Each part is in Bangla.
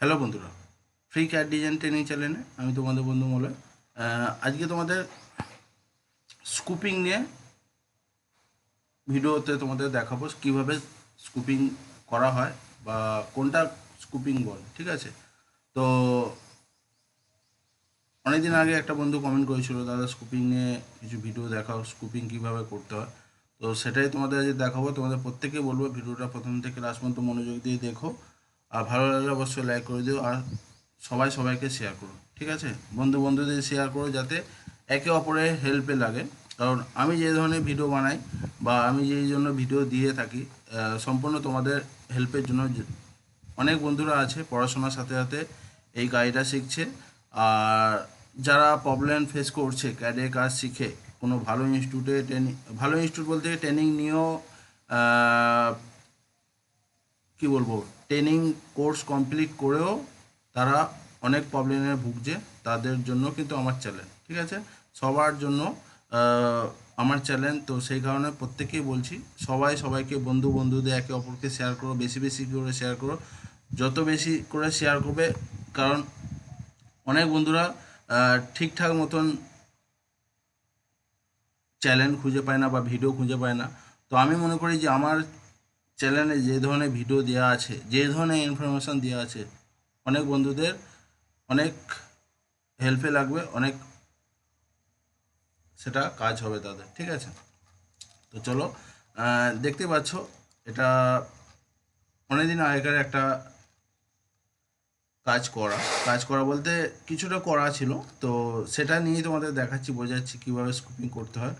হ্যালো বন্ধুরা ফ্রি ক্যাট ডিজাইন ট্রেনিং চ্যানেলে আমি তোমাদের বন্ধু মলে আজকে তোমাদের স্কুপিং নিয়ে ভিডিওতে তোমাদের দেখাবো কীভাবে স্কুপিং করা হয় বা কোনটা স্কুপিং বল, ঠিক আছে? তো অনেকদিন আগে একটা বন্ধু কমেন্ট করেছিল, দাদা স্কুপিং নিয়ে কিছু ভিডিও দেখাও স্কুপিং কীভাবে করতে হয়? তো সেটাই তোমাদের আজ দেখাবো, তোমাদের প্রত্যেকে বলব, ভিডিওটা প্রথম থেকে লাস্ট পর্যন্ত মনোযোগ দিয়ে দেখো। আর ভালো লাগলে অবশ্যই লাইক করে দিও আর সবাই সবাইকে শেয়ার করো, ঠিক আছে? বন্ধু বন্ধুদের শেয়ার করো যাতে একে অপরের হেল্পে লাগে। কারণ আমি যে ধরনের ভিডিও বানাই বা আমি যেই জন্য ভিডিও দিয়ে থাকি সম্পূর্ণ তোমাদের হেল্পের জন্য অনেক বন্ধুরা আছে, পড়াশোনার সাথে সাথে এই গাড়িটা শিখছে। আর যারা প্রবলেম ফেস করছে ক্যাডে কাজ শিখে, কোনো ভালো ইনস্টিটিউটে ট্রেনিং ভালো ইনস্টিটিউট বলতে ট্রেনিং নিয়েও কি বলব? ট্রেনিং কোর্স কমপ্লিট করেও তারা অনেক প্রবলেমে ভুগছে। তাদের জন্য কিন্তু আমার চ্যালেঞ্জ ঠিক আছে? সবার জন্য আমার চ্যালেঞ্জ তো সেই কারণে প্রত্যেকেই বলছি, সবাই সবাইকে, বন্ধু বন্ধুদের একে অপরকে শেয়ার করো, বেশি বেশি করে শেয়ার করো। যত বেশি করে শেয়ার করবে, কারণ অনেক বন্ধুরা ঠিকঠাক মতন চ্যানেল খুঁজে পায় না বা ভিডিও খুঁজে পায় না। তো আমি মনে করি যে আমার চ্যানেলে যে ধরনের ভিডিও দেওয়া আছে, যে ধরনের ইনফরমেশান দেওয়া আছে, অনেক বন্ধুদের অনেক হেল্পে লাগবে, অনেক সেটা কাজ হবে তাদের, ঠিক আছে? তো চলো দেখতে পাচ্ছ, এটা অনেকদিন আগেকার একটা কাজ করা কাজ করা বলতে কিছুটা করা ছিল, তো সেটা নিয়ে তোমাদের দেখাচ্ছি, বোঝাচ্ছি কীভাবে স্কুপিং করতে হয়।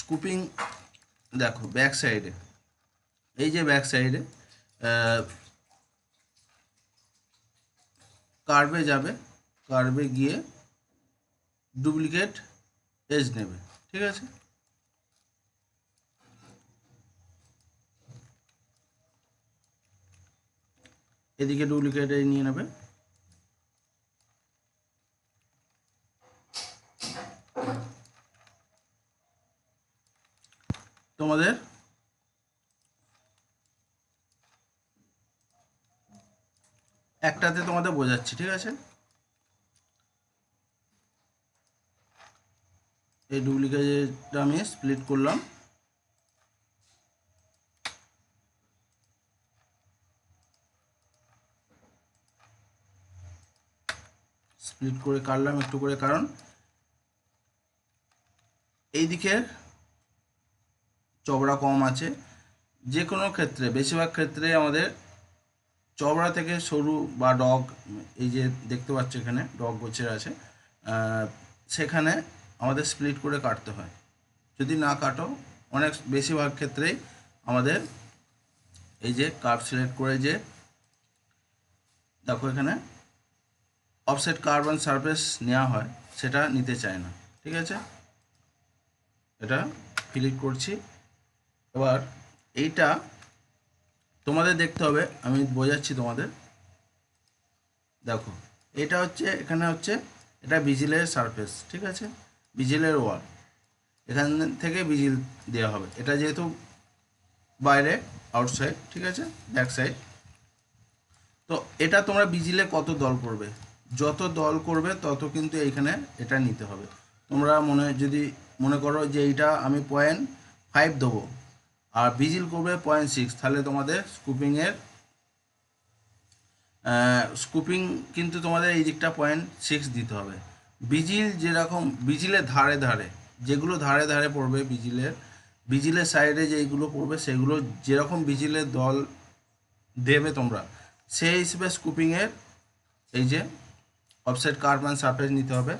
স্কুপিং দেখো ব্যাক সাইডে এই যে ব্যাক সাইডে কার্ভে যাবে কার্ভে গিয়ে ডুপ্লিকেট এজ নেবে, ঠিক আছে? এদিকে ডুপ্লিকেট এজ নিয়ে নেবে। তোমাদের একটাতে তোমাদের বোঝাচ্ছি, ঠিক আছে? এই ডুপ্লিকেটটা আমি স্প্লিট করলাম। স্প্লিট করে কাটলাম একটু করে, কারণ এই দিকের চওড়া কম আছে। যে কোনো ক্ষেত্রে, বেশিরভাগ ক্ষেত্রে আমাদের চওড়া থেকে সরু বা ডগ, এই যে দেখতে পাচ্ছ এখানে, ডগ গোছের আছে সেখানে আমাদের স্প্লিট করে কাটতে হয়। যদি না কাটো, অনেক বেশিরভাগ ক্ষেত্রেই আমাদের এই যে কার্ভ সিলেক্ট করে যে, দেখো এখানে অফসেট কার্বন সারফেস নেওয়া হয়, সেটা নিতে চায় না, ঠিক আছে? এটা ক্লিক করছি। এবার এইটা তোমাদের দেখতে হবে, আমি বোঝাচ্ছি তোমাদের। দেখো, এটা হচ্ছে, এখানে হচ্ছে, এটা বিজিলের সারফেস ঠিক আছে? বিজিলের ওয়াল এখান থেকে বিজিল দেওয়া হবে। এটা যেহেতু বাইরে আউটসাইড ঠিক আছে? ব্যাক সাইড তো এটা তোমরা বিজিলে কত দল করবে? যত দল করবে, তত কিন্তু এইখানে এটা নিতে হবে। তোমরা মনে, যদি মনে করো যে এইটা আমি পয়েন্ট ফাইভ দেবো আর বিজিল করবে পয়েন্ট সিক্স তাহলে তোমাদের স্কুপিংয়ের স্কুপিং কিন্তু তোমাদের এই দিকটা পয়েন্ট সিক্স দিতে হবে। বিজিল যেরকম বিজিলের ধারে ধারে, যেগুলো ধারে ধারে পড়বে বিজিলের বিজিলের সাইডে যেইগুলো পড়বে সেগুলো যেরকম বিজিলের দল দেবে তোমরা, সেই হিসেবে স্কুপিংয়ের এই যে অফসেট কার্বন সারফেস নিতে হবে।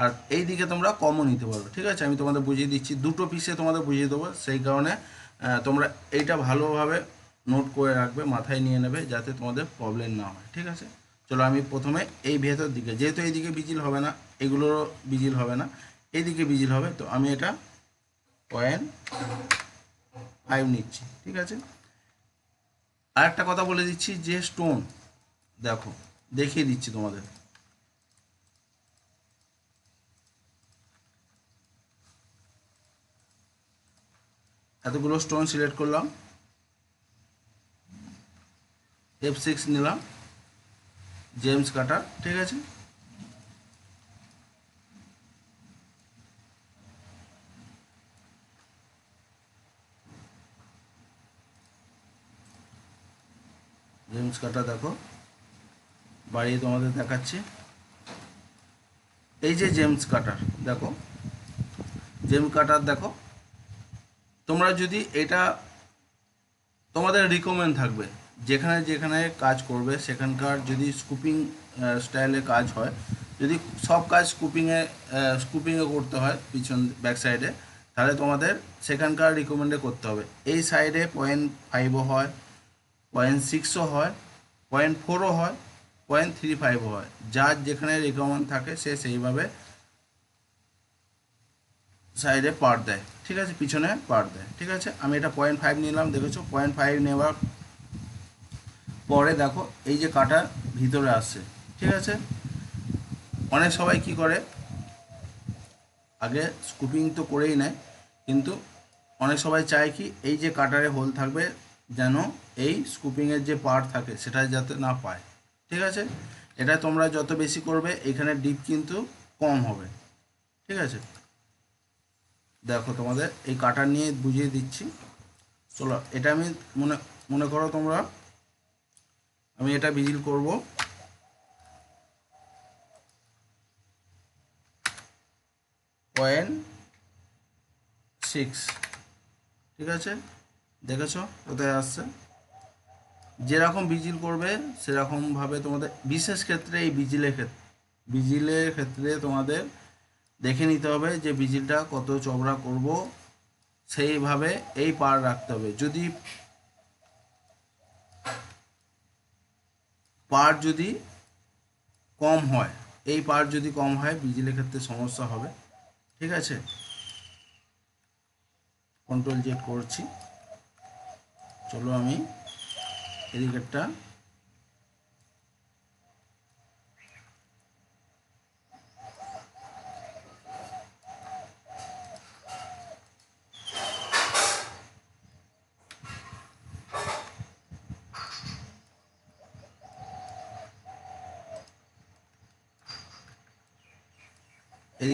আর এই দিকে তোমরা কমও নিতে পারবে, ঠিক আছে? আমি তোমাদের বুঝিয়ে দিচ্ছি, দুটো পিসে তোমাদের বুঝিয়ে দেবো, সেই কারণে তোমরা এইটা ভালোভাবে নোট করে রাখবে, মাথায় নিয়ে নেবে যাতে তোমাদের প্রবলেম না হয়, ঠিক আছে? চলো আমি প্রথমে এই ভেতর দিকে, যেহেতু এইদিকে বিজিল হবে না, এগুলোরও বিজিল হবে না, এইদিকে বিজিল হবে, তো আমি এটা পয়েন্ট ফাইভ নিচ্ছি, ঠিক আছে? আর একটা কথা বলে দিচ্ছি যে স্টোন দেখো, দেখিয়ে দিচ্ছি তোমাদের। এতগুলো স্টোন সিলেক্ট করলাম। এফ সিক্স নিলাম। জেমস কাটার ঠিক আছে? জেমস কাটা দেখো, বাড়িয়ে তোমাদের দেখাচ্ছি। এই যে জেমস কাটার দেখো। জেমস কাটার দেখো তোমরা যদি এটা তোমাদের রিকমেন্ড থাকবে, যেখানে যেখানে কাজ করবে, সেখানকার যদি স্কুপিং স্টাইলে কাজ হয়, যদি সব কাজ স্কুপিংয়ে স্কুপিংয়ে করতে হয় পিছন ব্যাক সাইডে তাহলে তোমাদের সেখানকার রিকমেন্ডে করতে হবে। এই সাইডে পয়েন্ট ফাইভও হয় পয়েন্ট সিক্সও হয় পয়েন্ট ফোরও হয় পয়েন্ট থ্রি ফাইভও হয়। যার যেখানে রিকমেন্ড থাকে, সে সেইভাবে সাইডে পার দেয়। ঠিক আছে, পিছনে দেয়, ঠিক আছে? আমি এটা পয়েন্ট ফাইভ নিলাম, দেখেছ? পয়েন্ট ফাইভ নেওয়ার পরে দেখো, এই যে কাটা ভিতরে আসছে, ঠিক আছে? অনেক সবাই কি করে? আগে স্কুপিং তো করেই নেয়, কিন্তু অনেক সবাই চায় কি, এই যে কাটারে হোল থাকবে, যেন এই স্কুপিংয়ের যে পার্ট থাকে সেটা যাতে না পায়, ঠিক আছে? এটা তোমরা যত বেশি করবে, এখানে ডিপ কিন্তু কম হবে, ঠিক আছে? দেখো তোমাদের, এই কাটার নিয়ে বুঝিয়ে দিচ্ছি। চলো, এটা আমি মনে মনে করো তোমরা, আমি এটা ভিজিল করব। পয়েন্ট সিক্স, ঠিক আছে? দেখেছ? কোথায় আসছে? যেরকম বিজিল করবে, সেরকমভাবে তোমাদের, বিশেষ ক্ষেত্রে এই বিজিলের ক্ষেত্রে বিজিলের ক্ষেত্রে তোমাদের দেখে নিতে হবে যে বিজিলটা কত চওড়া করব। সেইভাবে এই পার রাখতে হবে। যদি পার যদি কম হয়, এই পার যদি কম হয়, বিজিলের ক্ষেত্রে সমস্যা হবে। ঠিক আছে? কন্ট্রোল জেড করছি। চলো আমি এদিকেরটা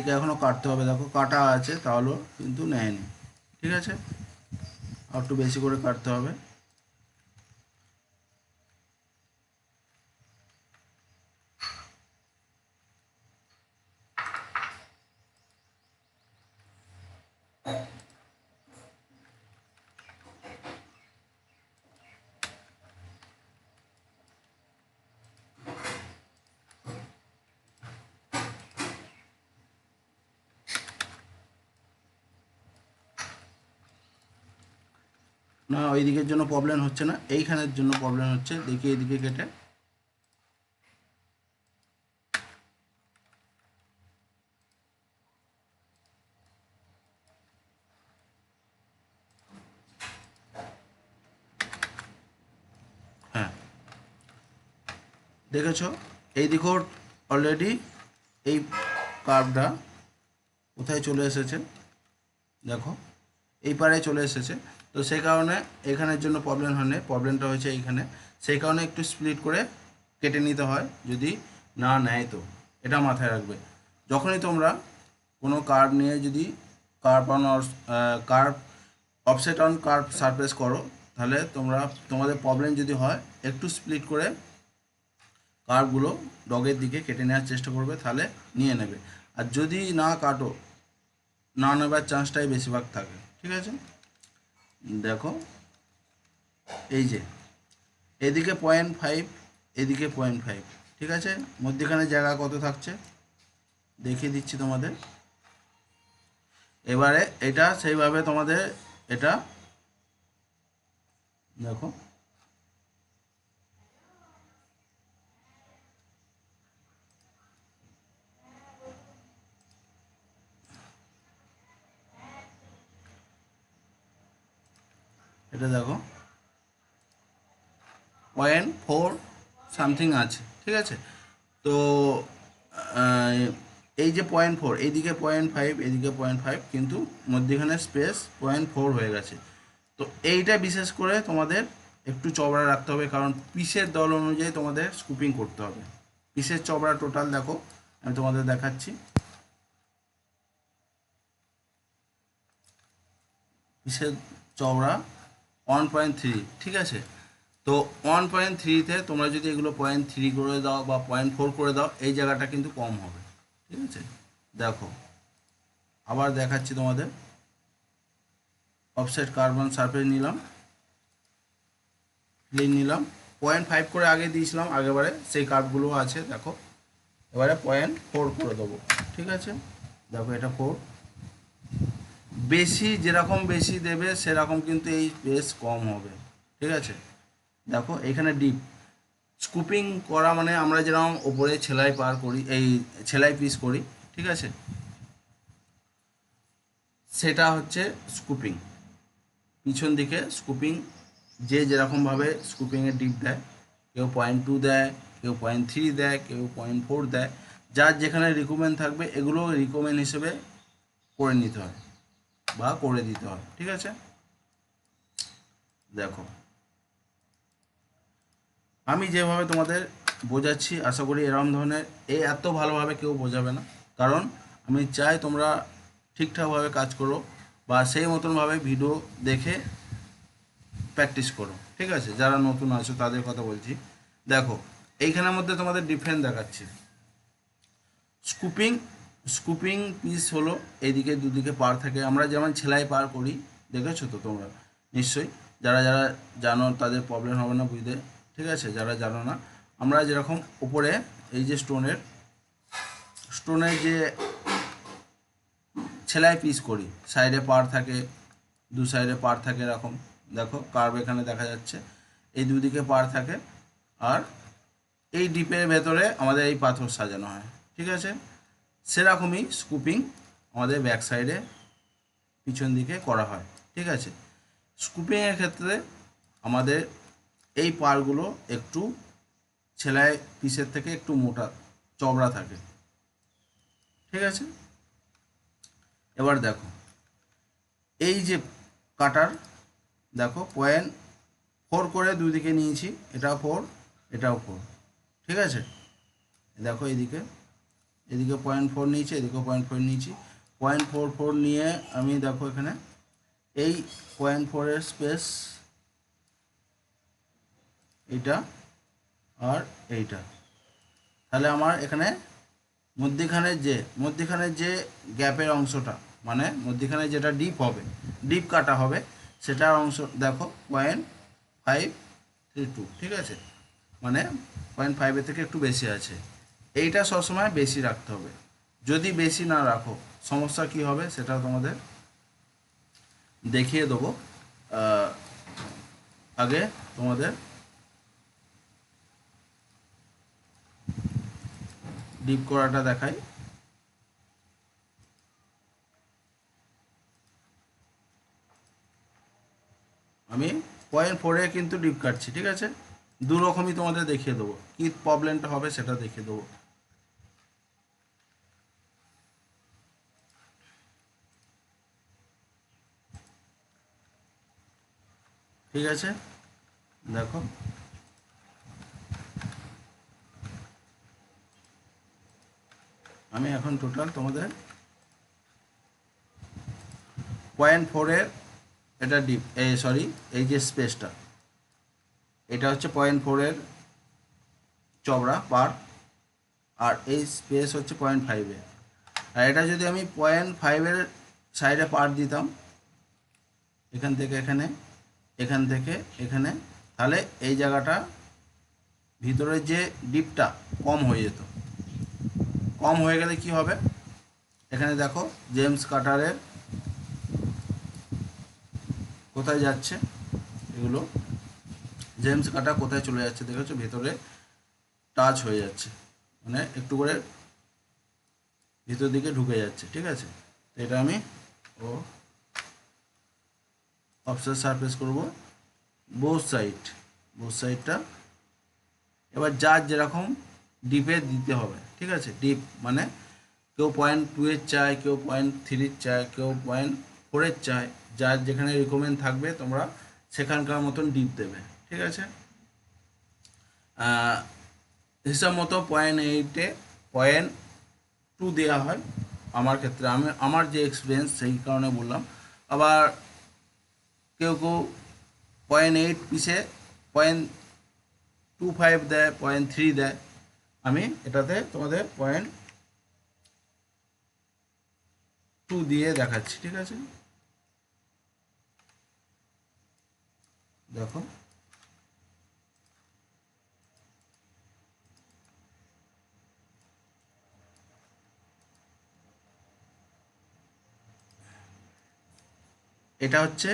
এদিকে এখনও কাটতে হবে। দেখো কাটা আছে, তাহলেও কিন্তু নেয়নি। ঠিক আছে? আর একটু বেশি করে কাটতে হবে। না, ওই দিকের জন্য প্রবলেম হচ্ছে না, এইখানের জন্য প্রবলেম হচ্ছে, দেখি এইদিকে কেটে। হ্যাঁ। দেখেছ? এই দিকেও অলরেডি এই কার্ভটা কোথায় চলে এসেছে? দেখো। এই পারে চলে এসেছে। তো সেই কারণে এখানের জন্য প্রবলেম হয়নি। প্রবলেমটা হয়েছে এইখানে। সেই কারণে একটু স্প্লিট করে কেটে নিতে হয়, যদি না নেয় তো। এটা মাথায় রাখবে। যখনই তোমরা কোনো কার্ভ নিয়ে যদি curve on curve offset on curve surface করো, তাহলে তোমরা, তোমাদের প্রবলেম যদি হয়, একটু স্প্লিট করে কার্ভগুলো ডগের দিকে কেটে নেওয়ার চেষ্টা করবে, তাহলে নিয়ে নেবে। আর যদি না কাটো, না নেবার চান্সটাই বেশিরভাগ থাকে। ঠিক আছে? দেখো, এই যে, এদিকে পয়েন্ট ফাইভ এদিকে পয়েন্ট ফাইভ ঠিক আছে? মধ্যেখানে জায়গা কত থাকছে? দেখিয়ে দিচ্ছি তোমাদের। এবারে এটা সেইভাবে তোমাদের এটা, দেখো এটা দেখো। পয়েন্ট ফোর সামথিং আছে, ঠিক আছে? তো এই যে পয়েন্ট ফোর এইদিকে পয়েন্ট ফাইভ এদিকে পয়েন্ট ফাইভ কিন্তু মধ্যেখানে স্পেস পয়েন্ট ফোর হয়ে গেছে। তো এইটা বিশেষ করে তোমাদের একটু চবড়া রাখতে হবে, কারণ পিসের দল অনুযায়ী তোমাদের স্কুপিং করতে হবে। পিসের চবড়া টোটাল দেখো, আমি তোমাদের দেখাচ্ছি। পিসের চওড়া ওয়ান পয়েন্ট থ্রি ঠিক আছে? তো ওয়ান পয়েন্ট থ্রিতে তোমরা যদি এগুলো পয়েন্ট থ্রি করে দাও বা পয়েন্ট ফোর করে দাও, এই জায়গাটা কিন্তু কম হবে, ঠিক আছে? দেখো, আবার দেখাচ্ছি তোমাদের। অফসেট কার্বন সারফেস নিলাম। ক্লিন নিলাম। পয়েন্ট ফাইভ করে আগে দিয়েছিলাম, আগেবারে সেই কার্ভগুলো আছে, দেখো। এবারে পয়েন্ট ফোর করে দেবো, ঠিক আছে? দেখো এটা ফোর বেশি, যেরকম বেশি দেবে, সেরকম কিন্তু এই স্পেস কম হবে। ঠিক আছে? দেখো, এখানে ডিপ স্কুপিং করা মানে আমরা যেরকম ওপরে ছেলাই পার করি, এই ছেলাই পিস করি, ঠিক আছে? সেটা হচ্ছে স্কুপিং পিছন দিকে স্কুপিং যে যেরকমভাবে স্কুপিংয়ের ডিপ দেয়, কেউ পয়েন্ট টু দেয়, কেউ পয়েন্ট থ্রি দেয়, কেউ পয়েন্ট ফোর দেয়, যার যেখানে রিকমেন্ড থাকবে, এগুলো রিকমেন্ড হিসেবে করে নিতে হয়। বা করে দিতে হয় ঠিক আছে? দেখো, আমি যেভাবে তোমাদের বোঝাচ্ছি, আশা করি এরকম ধরনের এই এত ভালোভাবে কেউ বোঝাবে না। কারণ আমি চাই তোমরা ঠিকঠাকভাবে কাজ করো বা সেই মতনভাবে ভিডিও দেখে প্র্যাকটিস করো, ঠিক আছে? যারা নতুন আছো, তাদের কথা বলছি। দেখো, এইখানের মধ্যে তোমাদের ডিফারেন্স দেখাচ্ছি। স্কুপিং স্কুপিং পিস হলো এদিকে দুদিকে পার থাকে। আমরা যেমন ছেলাই পার করি, দেখেছ তো তোমরা? নিশ্চয়ই। যারা যারা জানো তাদের প্রবলেম হবে না বুঝতে, ঠিক আছে? যারা জানো না, আমরা যেরকম উপরে, এই যে স্টোনের স্টোনের যে ছেলাই পিস করি সাইডে পার থাকে, দু সাইডে পার থাকে এরকম। দেখো কার্ভ এখানে দেখা যাচ্ছে। এই দুদিকে পার থাকে, আর এই ডিপের ভেতরে আমাদের এই পাথর সাজানো হয়, ঠিক আছে? সেরকমই স্কুপিং আমাদের ব্যাক সাইডে পিছন দিকে করা হয়, ঠিক আছে? স্কুপিংয়ের ক্ষেত্রে আমাদের এই পারগুলো একটু ছেলাই পিসের থেকে একটু মোটা চবড়া থাকে, ঠিক আছে? এবার দেখো, এই যে কাটার দেখো পয়েন্ট ফোর করে দুই দিকে নিয়েছি, এটাও ফোর এটাও ফোর ঠিক আছে? দেখো এদিকে এদিকে পয়েন্ট ফোর নিয়েছি, এদিকেও পয়েন্ট ফোর নিয়েছি। পয়েন্ট ফোর ফোর নিয়ে আমি দেখো এখানে, এই পয়েন্ট ফোরের স্পেস এইটা আর এইটা। তাহলে আমার এখানে মধ্যিখানের যে মধ্যিখানের যে গ্যাপের অংশটা মানে মধ্যিখানে যেটা ডিপ হবে ডিপ কাটা হবে, সেটার অংশ, দেখো পয়েন্ট ফাইভ থ্রি টু ঠিক আছে? মানে পয়েন্ট ফাইভের থেকে একটু বেশি আছে। এইটা সবসময় বেশি রাখতে হবে। যদি বেশি না রাখো, সমস্যা কি হবে সেটা তোমাদের দেখিয়ে দেবো। আগে তোমাদের ডিপ করাটা দেখাই। আমি পয়েন্ট ফোরে কিন্তু ডিপ কাটছি, ঠিক আছে? দু রকমই তোমাদের দেখিয়ে দেবো। কি প্রবলেমটা হবে সেটা দেখিয়ে দেবো। ঠিক আছে? দেখো। আমি এখন টোটাল তোমাদের পয়েন্ট ফোরের এটা ডিপ এই সরি এই যে স্পেসটা এটা হচ্ছে পয়েন্ট ফোরের চবড়া পার আর এই স্পেস হচ্ছে পয়েন্ট ফাইভের আর এটা যদি আমি পয়েন্ট ফাইভের সাইডে পার দিতাম, এখান থেকে এখানে এখান থেকে এখানে, তাহলে এই জায়গাটা ভিতরের যে ডিপটা কম হয়ে যেত। কম হয়ে গেলে কি হবে? এখানে দেখো, জেমস কাটারের কোথায় যাচ্ছে এগুলো? জেমস কাটা কোথায় চলে যাচ্ছে দেখেছ? ভেতরে টাচ হয়ে যাচ্ছে। মানে একটু করে ভিতর দিকে ঢুকে যাচ্ছে, ঠিক আছে? এটা আমি ও অফসেট সারফেস করব। বোথ সাইড বোথ সাইডটা এবার যার যেরকম ডিপে দিতে হবে, ঠিক আছে? ডিপ মানে কেউ পয়েন্ট টু এর চায় কেউ পয়েন্ট থ্রির চায় কেউ পয়েন্ট ফোরের চায় যার যেখানে রিকমেন্ড থাকবে তোমরা সেখানকার মতন ডিপ দেবে, ঠিক আছে? হিসাব মতো পয়েন্ট এইটে পয়েন্ট টু দেওয়া হয় আমার ক্ষেত্রে। আমি, আমার যে এক্সপিরিয়েন্স সেই কারণে বললাম। আবার কেউ কেউ পয়েন্ট এইট পিসে পয়েন্ট টু ফাইভ দেয় পয়েন্ট থ্রি দেয়। আমি এটাতে তোমাদের পয়েন্ট টু দিয়ে দেখাচ্ছি, ঠিক আছে? দেখো। এটা হচ্ছে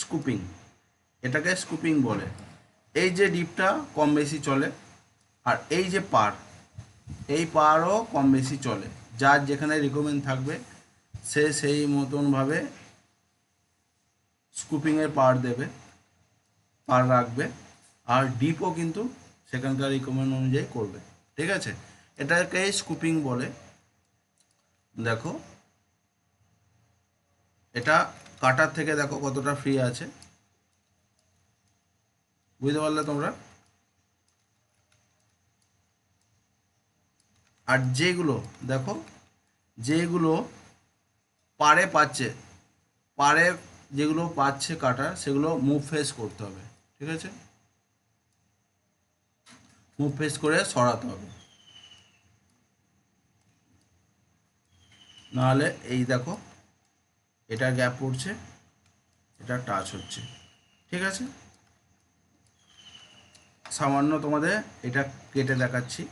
স্কুপিং। এটাকে স্কুপিং বলে। এই যে ডিপটা কম বেশি চলে, আর এই যে পার, এই পারও কম বেশি চলে। যার যেখানে রিকমেন্ড থাকবে, সে সেই মতনভাবে স্কুপিংয়ের পার দেবে, পার রাখবে, আর ডিপও কিন্তু সেখানকার রিকমেন্ড অনুযায়ী করবে। ঠিক আছে? এটাকে স্কুপিং বলে। দেখো, এটা কাটার থেকে দেখো কতটা ফ্রি আছে। বুঝতে পারলে তোমরা? আর যেগুলো, দেখো, যেগুলো পারে পাচ্ছে, পারে যেগুলো পাচ্ছে কাটা সেগুলো মুভ ফেস করতে হবে, ঠিক আছে? মুভ ফেস করে সরাতে হবে। নাহলে এই দেখো এটা গ্যাপ পড়ছে, এটা টাচ হচ্ছে, ঠিক আছে? সামান্য তোমাদের এটা কেটে দেখাচ্ছি।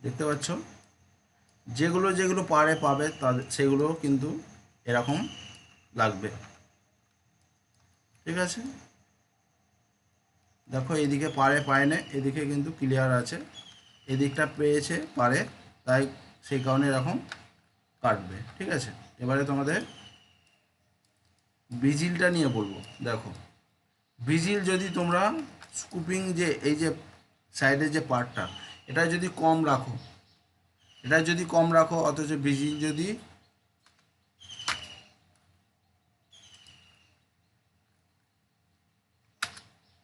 দেখতে পাচ্ছ? যেগুলো যেগুলো পারে পাবে তাদের সেগুলো কিন্তু এরকম লাগবে। ঠিক আছে? দেখো, এদিকে পারে, পায় না, এদিকে কিন্তু ক্লিয়ার আছে। এদিকটা পেয়েছে, পারে, তাই সেই কারণে এরকম কাটবে, ঠিক আছে? এবারে তোমাদের বিজিলটা নিয়ে বলব, দেখো। বিজিল যদি তোমরা স্কুপিং যে, এই যে সাইডের যে পার্টটা এটা যদি কম রাখো, এটা যদি কম রাখো, অথচ বিজিল যদি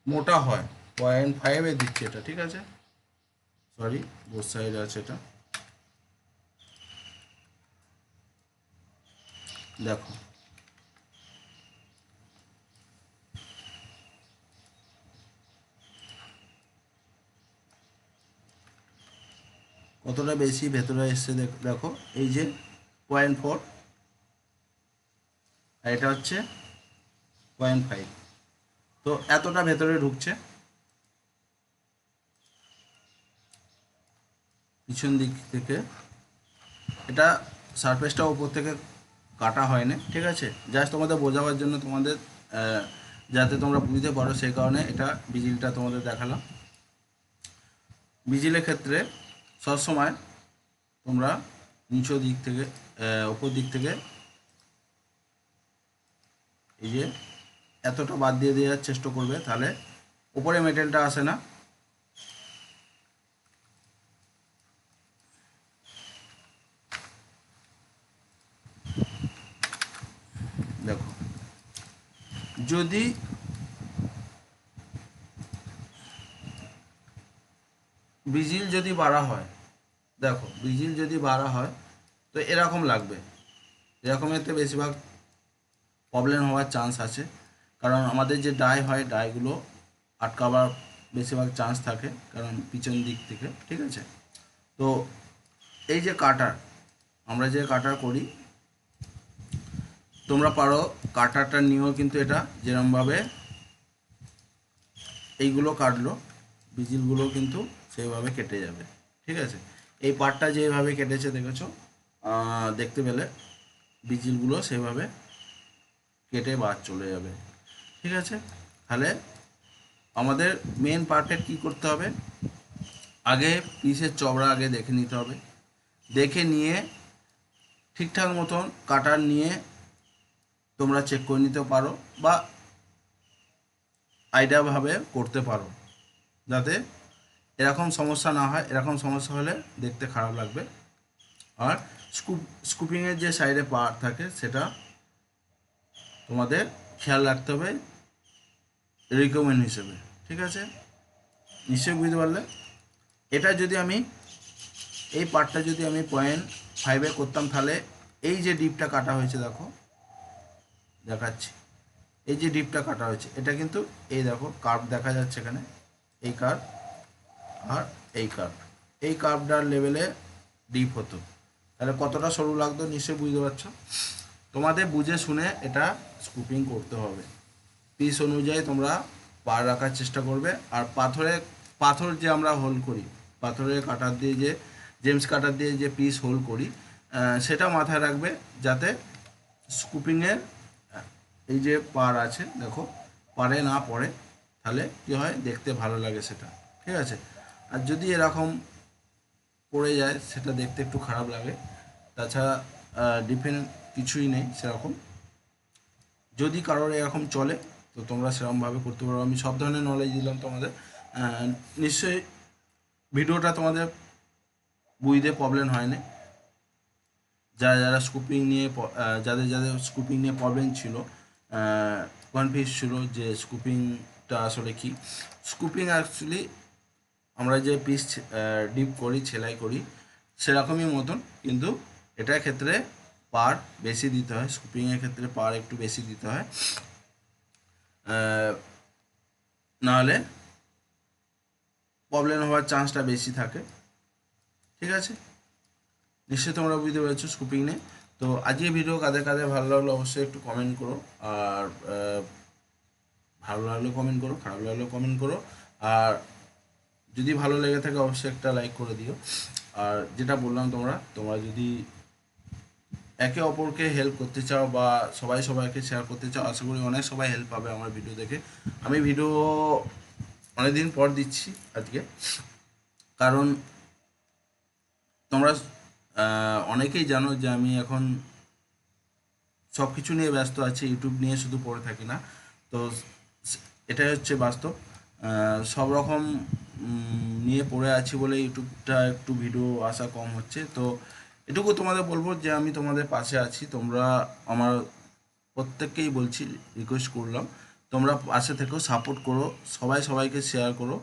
মোটা হয় পয়েন্ট ফাইভে দিচ্ছে এটা, ঠিক আছে? সরি বোথ সাইডে আছে এটা। দেখো। কতটা বেশি ভেতরে এসছে দেখ- এই যে পয়েন্ট ফোর আর এটা হচ্ছে পয়েন্ট ফাইভ তো এতটা ভেতরে ঢুকছে। পিছন দিক থেকে এটা সারফেসটা উপর থেকে কাটা হয়নি, ঠিক আছে? জাস্ট তোমাদের বোঝাবার জন্য তোমাদের যাতে তোমরা বুঝতে পারো সেই কারণে এটা বিজিলটা তোমাদের দেখালাম। বিজিলের ক্ষেত্রে সবসময় তোমরা নিচু দিক থেকে উপর দিক থেকে এই যে এতটা বাদ দিয়ে দেওয়ার চেষ্টা করবে, তাহলে উপরে মেটেলটা আসে না দেখো যদি বিজিল যদি বাড়া হয়, দেখো বিজিল যদি বাড়া হয়, তো এরকম লাগবে। এরকমেতে বেশিরভাগ প্রবলেম হওয়ার চান্স আছে। কারণ আমাদের যে ডাই হয় ডাইগুলো আটকাবার বেশিরভাগ চান্স থাকে, কারণ পিছন দিক থেকে, ঠিক আছে? তো এই যে কাটার, আমরা যে কাটার করি তোমরা পারো কাটারটা নিয়েও কিন্তু এটা যেরমভাবে এইগুলো কাটলো বিজিলগুলো কিন্তু সেইভাবে কেটে যাবে, ঠিক আছে? এই পার্টটা যেভাবে কেটেছে দেখেছ দেখতে পেলে বিজিলগুলো সেভাবে কেটে বাদ চলে যাবে, ঠিক আছে? তাহলে আমাদের মেন পার্টের কী করতে হবে? আগে পিসের চবড়া আগে দেখে নিতে হবে। দেখে নিয়ে ঠিকঠাক মতন কাটার নিয়ে তোমরা চেক করে নিতে পারো বা আইডিয়াভাবে করতে পারো, যাতে এরকম সমস্যা না হয়, এরকম সমস্যা হলে দেখতে খারাপ লাগবে। আর স্কুপ স্কুপিংয়ের যে সাইডে পার্ট থাকে, সেটা তোমাদের খেয়াল রাখতে হবে রিকমেন্ড হিসেবে, ঠিক আছে? নিশ্চয়ই বুঝতে পারলে? এটা যদি আমি, এই পার্টটা যদি আমি পয়েন্ট ফাইভে করতাম, তাহলে এই যে ডিপটা কাটা হয়েছে, দেখো দেখাচ্ছি। এই যে ডিপটা কাটা হয়েছে, এটা কিন্তু এই দেখো কার্ভ দেখা যাচ্ছে এখানে, এই কার্ভ আর এই কার্ভ এই কার্ভটার লেভেলে ডিপ হতো। তাহলে কতটা সরু লাগতো নিশ্চয়ই বুঝতে পারছ? তোমাদের বুঝে শুনে এটা স্কুপিং করতে হবে। পিস অনুযায়ী তোমরা পার রাখার চেষ্টা করবে। আর পাথরে, পাথর যে আমরা হোল করি, পাথরের কাটার দিয়ে যে জেমস কাটার দিয়ে যে পিস হোল করি সেটা মাথায় রাখবে যাতে স্কুপিংয়ের এই যে পার আছে, দেখো, পারে না পড়ে, তাহলে কী হয়? দেখতে ভালো লাগে সেটা, ঠিক আছে? আর যদি এরকম পড়ে যায়, সেটা দেখতে একটু খারাপ লাগে। তাছাড়া ডিফেন্স কিছুই নেই সেরকম। যদি কারোর এরকম চলে, তো তোমরা সেরকমভাবে করতে পারো। আমি সব ধরনের নলেজ দিলাম তোমাদের। নিশ্চয়ই ভিডিওটা তোমাদের বুঝতে প্রবলেম হয় না যারা যারা স্কুপিং নিয়ে যাদের যাদের স্কুপিং নিয়ে প্রবলেম ছিল কনফিউজ ছিল যে স্কুপিংটা আসলে কি? স্কুপিং অ্যাকচুয়ালি আমরা যে পিস ডিপ করি, সেলাই করি, সেরকমই মতন, কিন্তু এটার ক্ষেত্রে পার বেশি দিতে হয় স্কুপিংয়ের ক্ষেত্রে পার একটু বেশি দিতে হয়। নাহলে প্রবলেম হওয়ার চান্সটা বেশি থাকে। ঠিক আছে? নিশ্চয়ই তোমরা বুঝতে পেরেছ স্কুপিং নিয়ে তো আজকে ভিডিও কাদের কাদের ভালো লাগল অবশ্যই একটু কমেন্ট করো। আর ভালো লাগলে কমেন্ট করো, খারাপ লাগলে কমেন্ট করো। আর যদি ভালো লেগে থাকে অবশ্যই একটা লাইক করে দিও। আর যেটা বললাম তোমরা তোমরা যদি একে অপরকে হেল্প করতে চাও বা সবাই সবাইকে শেয়ার করতে চাও, আশা করি অনেক সবাই হেল্প পাবে আমার ভিডিও দেখে। আমি ভিডিও অনেকদিন পর দিচ্ছি আজকে। কারণ তোমরা অনেকেই জানো যে আমি এখন সব কিছু নিয়ে ব্যস্ত আছি ইউটিউব নিয়ে শুধু পড়ে থাকি না। তো এটাই হচ্ছে বাস্তব। সব রকম নিয়ে পড়ে আছি বলে ইউটিউবটা একটু ভিডিও আসা কম হচ্ছে। তো এটুকু তোমাদের বলব যে আমি তোমাদের পাশে আছি। তোমরা আমার প্রত্যেককেই বলছি রিকোয়েস্ট করলাম, তোমরা পাশে থেকেও সাপোর্ট করো, সবাই সবাইকে শেয়ার করো।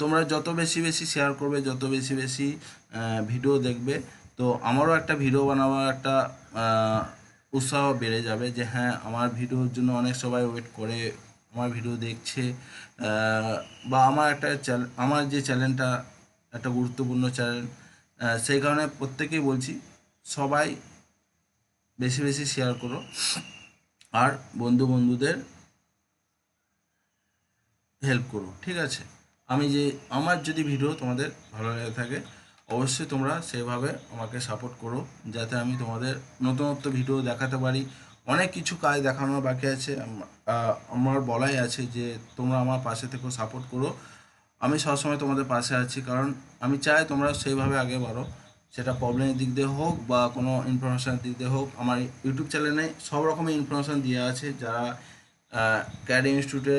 তোমরা যত বেশি বেশি শেয়ার করবে, যত বেশি বেশি ভিডিও দেখবে। তো আমারও একটা ভিডিও বানাবার একটা উৎসাহ বেড়ে যাবে যে হ্যাঁ আমার ভিডিওর জন্য অনেক সবাই ওয়েট করে, আমার ভিডিও দেখছে। বা আমার একটা আমার যে চ্যানেলটা একটা গুরুত্বপূর্ণ চ্যানেল সেই কারণে প্রত্যেকেই বলছি, সবাই বেশি বেশি শেয়ার করো। আর বন্ধু বন্ধুদের হেল্প করো, ঠিক আছে? আমি যে, আমার যদি ভিডিও তোমাদের ভালো লেগে থাকে অবশ্যই তোমরা সেভাবে আমাকে সাপোর্ট করো, যাতে আমি তোমাদের নতুনত্ব ভিডিও দেখাতে পারি। অনেক কিছু কাজ দেখানোর বাকি আছে। আমার বলাই আছে যে তোমরা আমার পাশে থেকেও সাপোর্ট করো। আমি সবসময় তোমাদের পাশে আছি, কারণ আমি চাই তোমরা সেইভাবে আগে বাড়ো। সেটা প্রবলেমের দিক দিয়ে হোক বা কোনো ইনফরমেশনের দিক দিয়ে হোক, আমার ইউটিউব চ্যানেলে সব রকমের ইনফরমেশন দেওয়া আছে। যারা ক্যাডি ইনস্টিটিউটে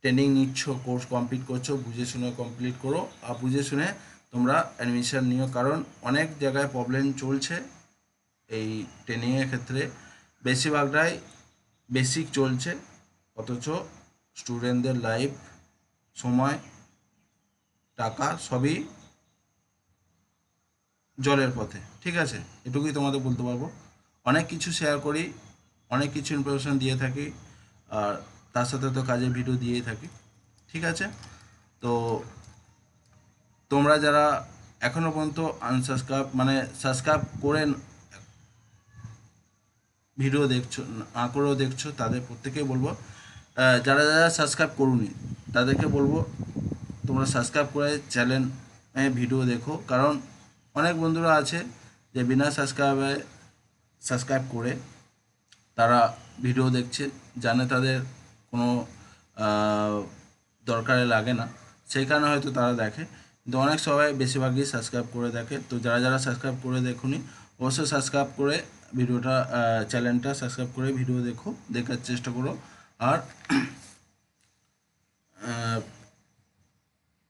ট্রেনিং নিচ্ছ কোর্স কমপ্লিট করছ, বুঝে শুনে কমপ্লিট করো। আর বুঝে শুনে তোমরা অ্যাডমিশান নিও, কারণ অনেক জায়গায় প্রবলেম চলছে এই ট্রেনিংয়ের ক্ষেত্রে। বেশিরভাগটাই বেসিক চলছে, অথচ স্টুডেন্টদের লাইফ সময়, টাকা সবই জলের পথে, ঠিক আছে? এটুকুই তোমাদের বলতে পারব। অনেক কিছু শেয়ার করি, অনেক কিছু ইনফরমেশন দিয়ে থাকি, আর তার সাথে তো কাজের ভিডিও দিয়েই থাকি, ঠিক আছে? তো তোমরা যারা এখনও পর্যন্ত আনসাবস্ক্রাইব মানে সাবস্ক্রাইব করে ভিডিও দেখছ, না করেও দেখছ, তাদের প্রত্যেকেই বলব যারা যারা সাবস্ক্রাইব করুনি, তাদেরকে বলব, তোমরা সাবস্ক্রাইব করে চ্যানেল ভিডিও দেখো। কারণ অনেক বন্ধুরা আছে যে বিনা সাবস্ক্রাইবে সাবস্ক্রাইব করে তারা ভিডিও দেখছে, জানে তাদের কোনো দরকারে লাগে না। সেই কারণে হয়তো তারা দেখে। কিন্তু অনেক সবাই বেশিরভাগই সাবস্ক্রাইব করে দেখে। তো যারা যারা সাবস্ক্রাইব করে দেখুনি, অবশ্যই সাবস্ক্রাইব করে ভিডিওটা চ্যানেলটা সাবস্ক্রাইব করে ভিডিও দেখো, দেখার চেষ্টা করো। আর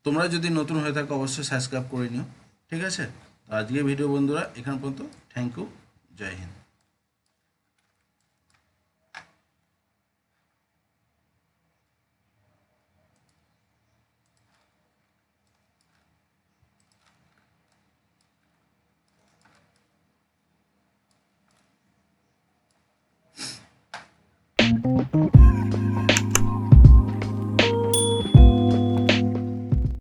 তোমরা যদি নতুন হয়ে থাকো, অবশ্যই সাবস্ক্রাইব করে নিও। ঠিক আছে? তো আজকে ভিডিও বন্ধুরা, এখান পর্যন্ত। থ্যাংক ইউ জয় হিন্দ। Mm-hmm.